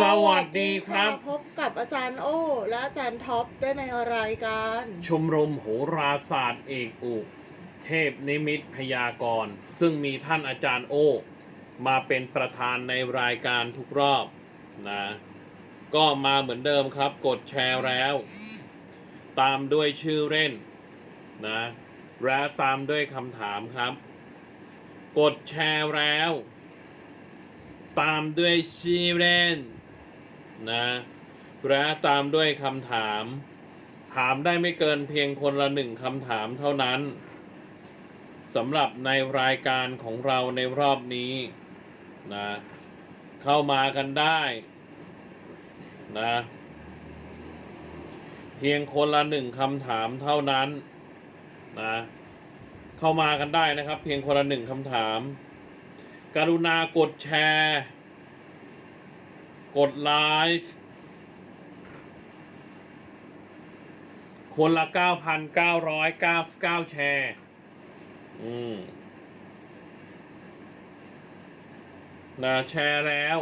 สวัสดีครับ พบกับอาจารย์โอ้และอาจารย์ท็อปได้ในรายการ ชมรมโหราศาสตร์เอกอุเทพนิมิตพยากรณ์ซึ่งมีท่านอาจารย์โอ มาเป็นประธานในรายการทุกรอบนะ ก็มาเหมือนเดิมครับ กดแชร์แล้ว ตามด้วยชื่อเล่นนะ และตามด้วยคำถามครับ กดแชร์แล้วตามด้วยชื่อเล่น นะและตามด้วยคำถาม ถามได้ไม่เกินเพียงคนละหนึ่งคำถามเท่านั้นสำหรับในรายการของเราในรอบนี้นะเข้ามากันได้นะเพียงคนละหนึ่งคำถามเท่านั้นนะเข้ามากันได้นะครับ เพียงคนละหนึ่งคำถาม กรุณากดแชร์ กดไลฟ์คนละ 9,999 แชร์ อืมนะแชร์แล้ว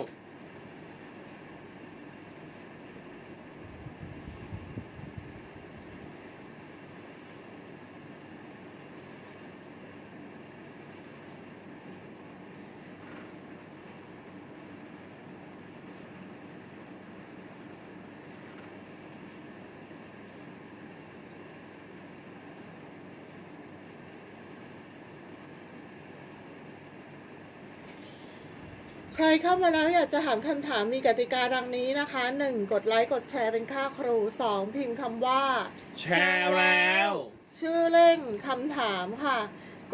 ใครเข้ามาแล้วอยากจะถามคำถามมีกติกาดังนี้นะคะ 1. กดไลค์กดแชร์เป็นค่าครู 2. พิมพ์คำว่า แชร์แล้ว ชื่อเล่นคำถามค่ะ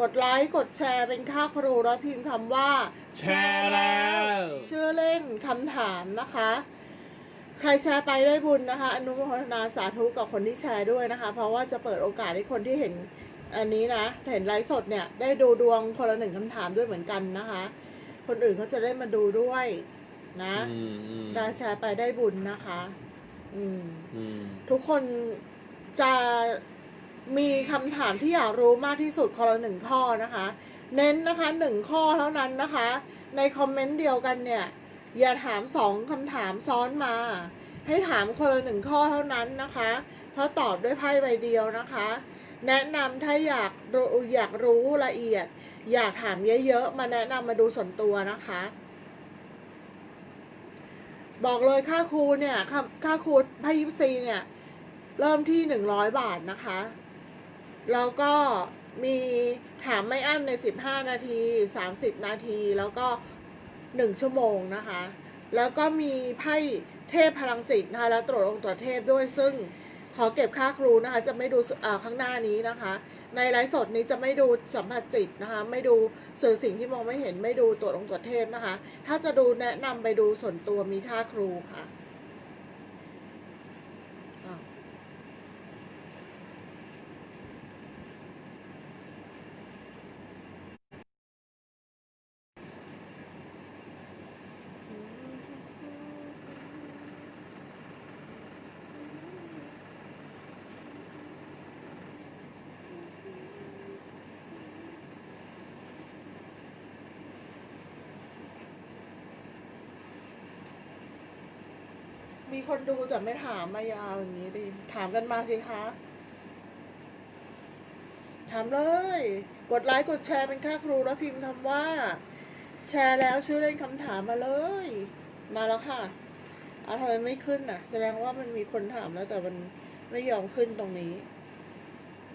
กดไลค์กดแชร์เป็นค่าครูแล้วพิมพ์คำว่า แชร์แล้ว ชื่อเล่นคำถามนะคะ ใครแชร์ไปได้บุญนะคะ อนุโมทนาสาธุกับคนที่แชร์ด้วยนะคะ เพราะว่าจะเปิดโอกาสให้คนที่เห็นอันนี้นะเห็นไลฟ์สดเนี่ยได้ดูดวงคนละหนึ่งคำถามด้วยเหมือนกันนะคะ คนอื่นเขาจะได้มาดูด้วยนะอืมอืมได้แชร์ไปได้บุญนะคะอืมอืมทุกคนจะมีคำถามที่อยากรู้มากที่สุดคนละหนึ่งข้อนะคะ เน้นนะคะหนึ่งข้อเท่านั้นนะคะ ในคอมเมนต์เดียวกันเนี่ย อย่าถามสองคำถามซ้อนมา ให้ถามคนละหนึ่งข้อเท่านั้นนะคะ เพราะตอบด้วยไพ่ใบเดียวนะคะ แนะนำถ้าอยากรู้อยากรู้ละเอียด อยากถามเยอะๆ มาแนะนำมาดูส่วนตัวนะคะ บอกเลยค่าครูเนี่ยค่าค่าครูไพ่ยิปซีเนี่ย เริ่มที่หนึ่งร้อยบาทนะคะ แล้วก็มีถามไม่อั้นในสิบห้านาทีสามสิบนาที แล้วก็หนึ่งชั่วโมงนะคะ แล้วก็มีไพ่เทพพลังจิตนะคะแล้วตรวจองค์ตรวจเทพด้วยซึ่ง ขอเก็บค่าครูนะคะ จะไม่ดูข้างหน้านี้นะคะ ในไลฟ์สดนี้จะไม่ดูสัมผัสจิตนะคะ ไม่ดูสื่อสิ่งที่มองไม่เห็นไม่ดูตัวองค์ตัวเทพนะคะ ถ้าจะดูแนะนำไปดูส่วนตัวมีค่าครูค่ะ มีคนดูแต่ไม่ถามมายาวอย่างนี้ดิถามกันมาสิคะ ถามเลย กดไลค์กดแชร์เป็นค่าครูแล้วพิมพ์คำว่า แชร์แล้วชื่อเล่นคำถามมาเลย มาแล้วค่ะเอาทำไมไม่ขึ้นอะ แสดงว่ามันมีคนถามแล้วแต่มันไม่ยอมขึ้นตรงนี้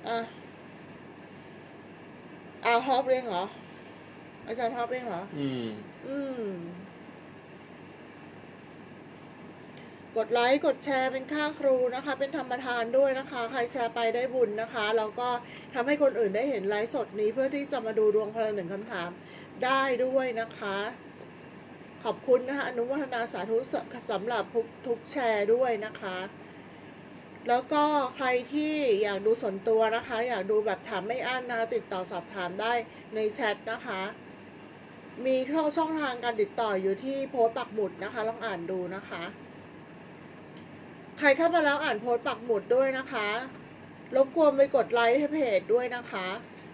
อะเอาท็อปเองเหรอ อาจารย์ท็อปเองเหรอ อืม อืม กดไลค์กดแชร์เป็นค่าครูนะคะ เป็นธรรมทานด้วยนะคะ ใครแชร์ไปได้บุญนะคะแล้วก็ทำให้คนอื่นได้เห็นไลฟ์สดนี้เพื่อที่จะมาดูดวงพลังหนึ่งคำถามได้ด้วยนะคะ ขอบคุณนะคะอนุโมทนาสาธุสสำหรับทุกทุกแชร์ด้วยนะคะ แล้วก็ใครที่อยากดูส่วนตัวนะคะ อยากดูแบบถามไม่อั้นนะคะติดต่อสอบถามได้ในแชทนะคะมีช่องช่องทางการติดต่ออยู่ที่โพสต์ปักหมุดนะคะ ลองอ่านดูนะคะ ใครเข้ามาแล้วอ่านโพสต์ปักหมุดด้วยนะคะ รบกวนไปกดไลค์ให้เพจด้วยนะคะ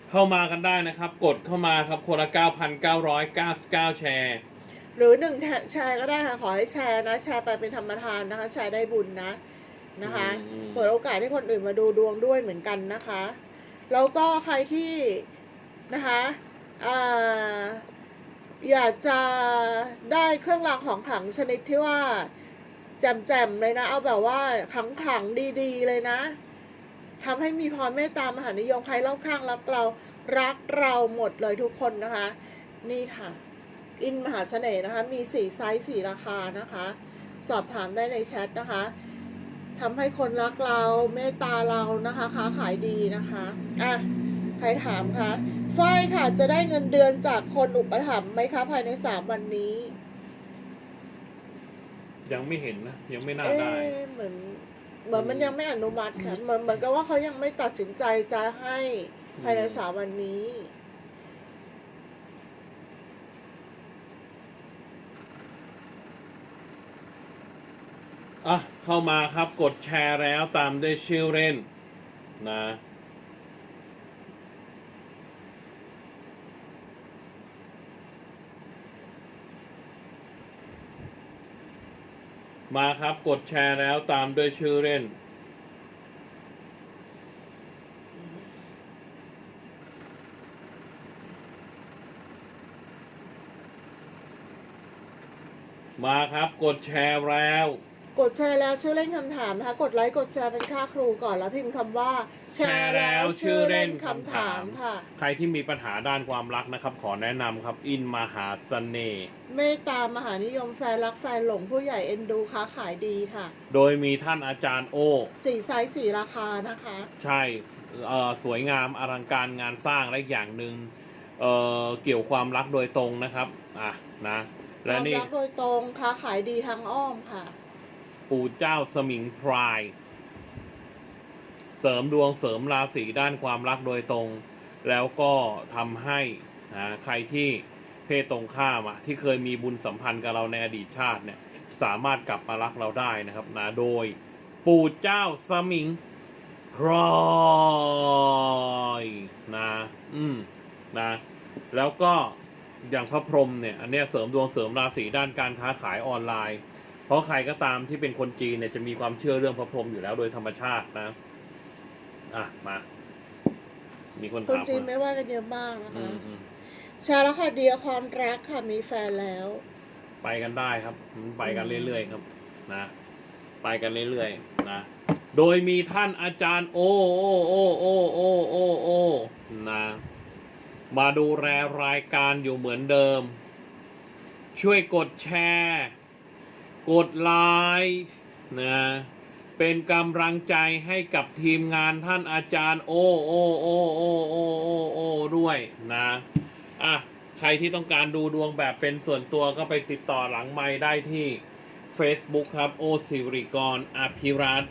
เข้ามากันได้นะครับ กดเข้ามาครับคนละ9,999 แชร์คหรือหนึ่งแชร์ก็ได้ค่ะ ขอให้แชร์นะ แชร์ไปเป็นธรรมทานนะคะ แชร์ได้บุญนะนะคะ อืม เปิดโอกาสให้คนอื่นมาดูดวงด้วยเหมือนกันนะคะ แล้วก็ใครที่นะคะอ่าอยากจะได้เครื่องรางของขลังชนิดที่ว่า แจ่มๆเลยนะ เอาแบบว่าขังขังๆดีๆเลยนะทำให้มีพรเมตตามหานิยมใครรอบข้างรักเรารักเราหมดเลยทุกคนนะคะ นี่ค่ะ อินมหาเสน่ห์นะคะ มีสี่ไซส์สี่ราคานะคะ สอบถามได้ในแชทนะคะทำให้คนรักเราเมตตาเรานะคะค้าขายดีนะคะอะใครถามคะฝ้ายค่ะจะได้เงินเดือนจากคนอุปถัมภ์ไหมคะภายในสามวันนี้ ยังไม่เห็นนะ ยังไม่น่าเอ๊ได้ะเหมือนเหมือนมันยังไม่อนุมัติค่ะเหมือนเหมือนกับว่าเขายังไม่ตัดสินใจจะให้ภายในสามวันนี้ อะเข้ามาครับกดแชร์แล้วตามด้วยชื่อเล่นนะ มาครับกดแชร์แล้วตามด้วยชื่อเล่น มาครับกดแชร์แล้ว กดแชร์แล้วชื่อเล่นคำถามนะคะ กดไลค์กดแชร์เป็นค่าครูก่อนแล้วพิมพ์คำว่า แชร์แล้วชื่อเล่นคำถามค่ะ ใครที่มีปัญหาด้านความรักนะครับ ขอแนะนำครับ อินมหาเสน่ห์เมตตามหานิยมแฟนรักแฟนหลงผู้ใหญ่เอ็นดูค้าขายดีค่ะ โดยมีท่านอาจารย์โอสี่ไซส์สี่ราคานะคะ ใช่เอ่อสวยงามอลังการงานสร้างและอีกอย่างหนึ่งเอ่อเกี่ยวความรักโดยตรงนะครับอะนะคและวามนี่รักโดยตรงค้าขายดีทางอ้อมค่ะ ปู่เจ้าสมิงพราย เสริมดวงเสริมราศีด้านความรักโดยตรง แล้วก็ทำให้นะใครที่เพศตรงข้ามอะที่เคยมีบุญสัมพันธ์กับเราในอดีตชาติเนี่ยสามารถกลับมารักเราได้นะครับนะโดยปู่เจ้าสมิงพรายนะอืมนะแล้วก็อย่างพระพรหมเนี่ย อันเนี้ยเสริมดวงเสริมราศีด้านการค้าขายออนไลน์ เพราะใครก็ตามที่เป็นคนจีนเนี่ยจะมีความเชื่อเรื่องพระพรหมอยู่แล้วโดยธรรมชาตินะ อะ มา มีคนคนถามจีนมาไม่ว่ากันเยอะมากนะอืคะ มอืมแชร์แล้วค่ะเดียความรักค่ะมีแฟนแล้ว ไปกันได้ครับไปกันเรื่อยๆครับ นะ ไปกันเรื่อยๆนะ โดยมีท่านอาจารย์โอโอโอโอโอโอโอนะ มาดูแลรายการอยู่เหมือนเดิม ช่วยกดแชร์ กดไลค์นะเป็นกำลังใจให้กับทีมงานท่านอาจารย์ โอโอโอโอโอโอโอด้วยนะอะใครที่ต้องการดูดวงแบบเป็นส่วนตัวก็ไปติดต่อหลังไม้ได้ที่ Facebook ครับ โอสิริกรอภิรัต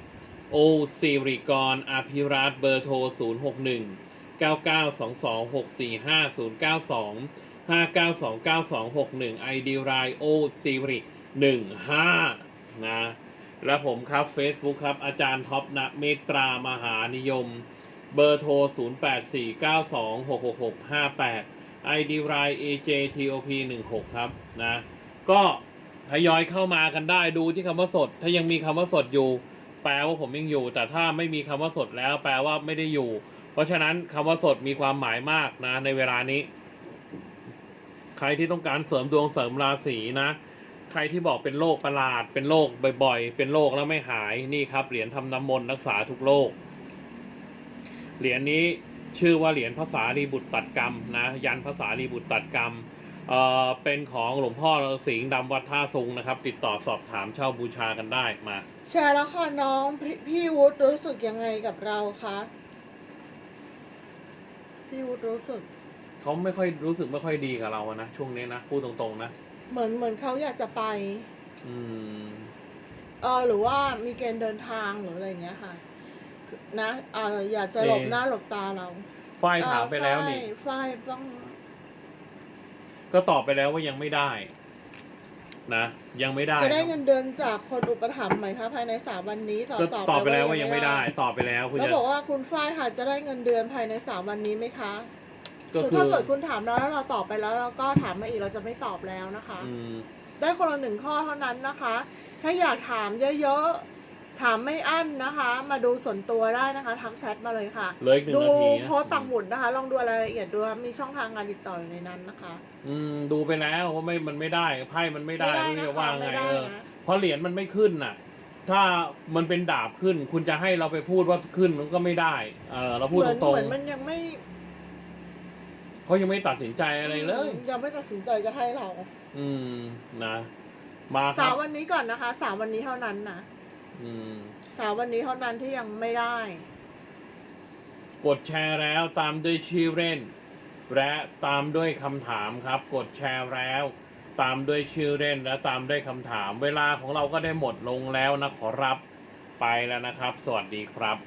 โอสิริกรอภิรัตเบอร์โทร 0 6 1 9 9 2 2 6 4 5 0 9 2 5 9 2 9 2 6 1 ID รายโอสิริ 15นะและผมครับ Facebook ครับ อาจารย์ท็อปนะเมตรามหานิยม เบอร์โทร 0849266658 ID ราย AJTOP 16ครับนะก็ทยอยเข้ามากันได้ดูที่คำว่าสด ถ้ายังมีคำว่าสดอยู่ แปลว่าผมยังอยู่ แต่ถ้าไม่มีคำว่าสดแล้ว แปลว่าไม่ได้อยู่ เพราะฉะนั้นคำว่าสดมีความหมายมากนะในเวลานี้ ใครที่ต้องการเสริมดวงเสริมราศีนะ ใครที่บอกเป็นโรคประหลาด เป็นโรคบ่อยๆ เป็นโรคแล้วไม่หายนี่ครับเหรียญทำน้ำมนต์รักษาทุกโรคเหรียญนี้ชื่อว่าเหรียญภาษารีบุตรตัดกรรมนะยันภาษารีบุตรตัดกรรมเอ่อเป็นของหลวงพ่อสิงห์ดำวัดท่าซุงนะครับ ติดต่อสอบถามเช่าบูชากันได้มา แชร์แล้วค่ะน้องพพี่วุฒิรู้สึกยังไงกับเราคะพี่วุฒิรู้สึก เขาไม่ค่อยรู้สึกไม่ค่อยดีกับเราอะนะช่วงนี้นะพูดตรงๆนะ เหมือนเหมือนเขาอยากจะไป อืม เออหรือว่ามีเกณฑ์เดินทางหรืออะไรอย่างเงี้ยค่ะ นะเอออยากจะหลบหน้าหลบตาเราฝ้ายถามไปแล้วนี่เออฝ้ายฝ้ายต้อง ก็ตอบไปแล้วว่ายังไม่ได้ นะ ยังไม่ได้ จะได้เนเงิอะนเดือนจากคนอุปถัมภ์ไหมคะภายในสามวันนี้ตอบก็ตอบตอบไปแล้วว่ายัยังไม่ได้ ตอบไปแล้วคุณแล้วจะบอกว่าคุณฝ้ายค่ะจะได้เงินเดือนภายในสามวันนี้ไหมคะ ก็คือคือถ้าเกิดคุณถามเราแล้วเราตอบไปแล้วเราก็ถามมาอีกเราจะไม่ตอบแล้วนะคะ อืมได้คนละหนึ่งข้อเท่านั้นนะคะ ถ้าอยากถามเยอะๆ ถามไม่อั้นนะคะ มาดูส่วนตัวได้นะคะ ทักแชทมาเลยค่ะ เหลืออีกหนึ่งดูนาทีนะโพสต์ปักหมุดนะคะ ลองดูรายละเอียดดูว่ามีช่องทางการติดต่ออยู่ในนั้นนะคะ อืมดูไปแล้วว่าไม่มันไม่ได้ไพ่มันไม่ได้ไม่ได้ไม่รู้นะจะคะว่าไงไม่ได้เออ นะ เพราะเหรียญมันไม่ขึ้นน่ะ ถ้ามันเป็นดาบขึ้น คุณจะให้เราไปพูดว่าขึ้นมันก็ไม่ได้ เออเราพูดเหมือนตรงเหมือนมันยังไม่ๆ เขายังไม่ตัดสินใจอะไรเลย ยังไม่ตัดสินใจจะให้เรา อืมนะ มาคสารัวบวันนี้ก่อนนะคะสาววันนี้เท่านั้นนะอืม สาววันนี้เท่านั้นที่ยังไม่ได้ กดแชร์แล้วตามด้วยชื่อเล่น และตามด้วยคำถามครับ กดแชร์แล้ว ตามด้วยชื่อเล่นและตามด้วยคำถาม เวลาของเราก็ได้หมดลงแล้วนะขอรับไปแล้วนะครับ สวัสดีครับ